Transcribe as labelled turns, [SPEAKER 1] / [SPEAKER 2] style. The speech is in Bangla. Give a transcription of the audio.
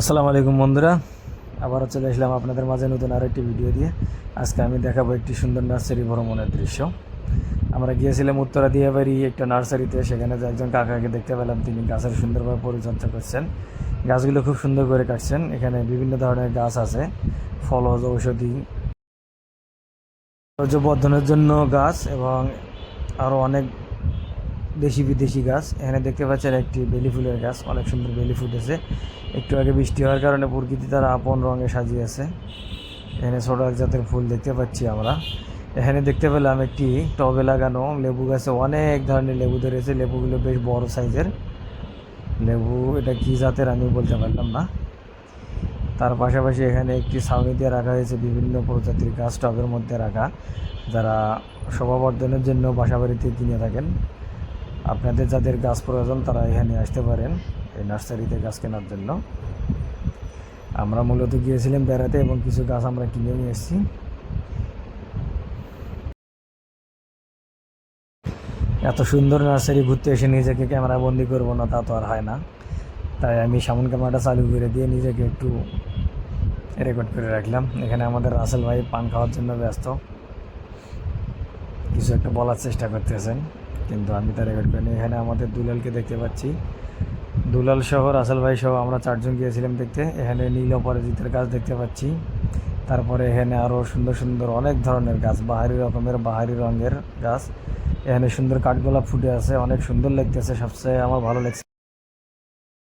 [SPEAKER 1] আসসালামু আলাইকুম বন্ধুরা, আবারও চলে আসলাম আপনাদের মাঝে নতুন আর একটি ভিডিও দিয়ে। আজকে আমি দেখাবো একটি সুন্দর নার্সারি ভ্রমণের দৃশ্য। আমরা গিয়েছিলাম উত্তরা দিয়াবাড়ি একটা নার্সারিতে সেখানে একজন কাকাকে দেখতে পেলাম, তিনি গাছের সুন্দরভাবে পরিচর্যা করছেন। গাছগুলো খুব সুন্দর করে কাটছেন, এখানে বিভিন্ন ধরনের গাছ আছে ফলজ ঔষধি সৌর্য বর্ধনের জন্য গাছ এবং আরও অনেক দেশি বিদেশি গাছ। এখানে দেখতে পাচ্ছেন একটি বেলি ফুলের গাছ। অনেক সুন্দর বেলি ফুটেছে। একটু আগে বৃষ্টি হওয়ার কারণে প্রকৃতি তারা আপন রঙে সাজিয়েছে এখানে ছোটো এক জাতের ফুল দেখতে পাচ্ছি আমরা। এখানে দেখতে পেলাম একটি টবে লাগানো লেবু গাছে অনেক ধরনের লেবু ধরেছে। লেবুগুলো বেশ বড় সাইজের। লেবু, এটা কী জাতের আমি বলতে পারলাম না। তার পাশাপাশি এখানে একটি ছাউনি দিয়ে রাখা হয়েছে। বিভিন্ন প্রজাতির গাছ টবের মধ্যে রাখা। যারা শোভাবর্ধনের জন্য বাসাবাড়িতে কিনে থাকেন আপনাদের যাদের গাছ প্রয়োজন তারা এখানে আসতে পারেন এই নার্সারিতে গাছ কেনার জন্য। আমরা মূলত গিয়েছিলাম বেড়াতে এবং কিছু গাছ আমরা কিনে নিয়ে এসেছি। এত সুন্দর নার্সারি ঘুরতে এসে নিজেকে ক্যামেরা বন্দি করব না, তা তো আর হয় না। তাই আমি সামন ক্যামেরাটা চালু করে দিয়ে নিজেকে একটু রেকর্ড করে রাখলাম। এখানে আমাদের রাসেল ভাই পান খাওয়ার জন্য ব্যস্ত। কিছু একটা বলার চেষ্টা করতেছেন। কিন্তু আমি তার রেকর্ড করিনি। এখানে আমাদের দুলালকে দেখতে পাচ্ছি। দুলাল সহ, রাসেল ভাই সহ আমরা চারজন গিয়েছিলাম দেখতে। এখানে নীল অপরাজিতের গাছ দেখতে পাচ্ছি। তারপরে এখানে আরও সুন্দর সুন্দর অনেক ধরনের গাছ, বাহারি রকমের বাহারি রঙের গাছ। এখানে সুন্দর কাঠগোলাপ ফুটে আছে, অনেক সুন্দর লাগতেছে। সবচেয়ে আমার ভালো লাগছে।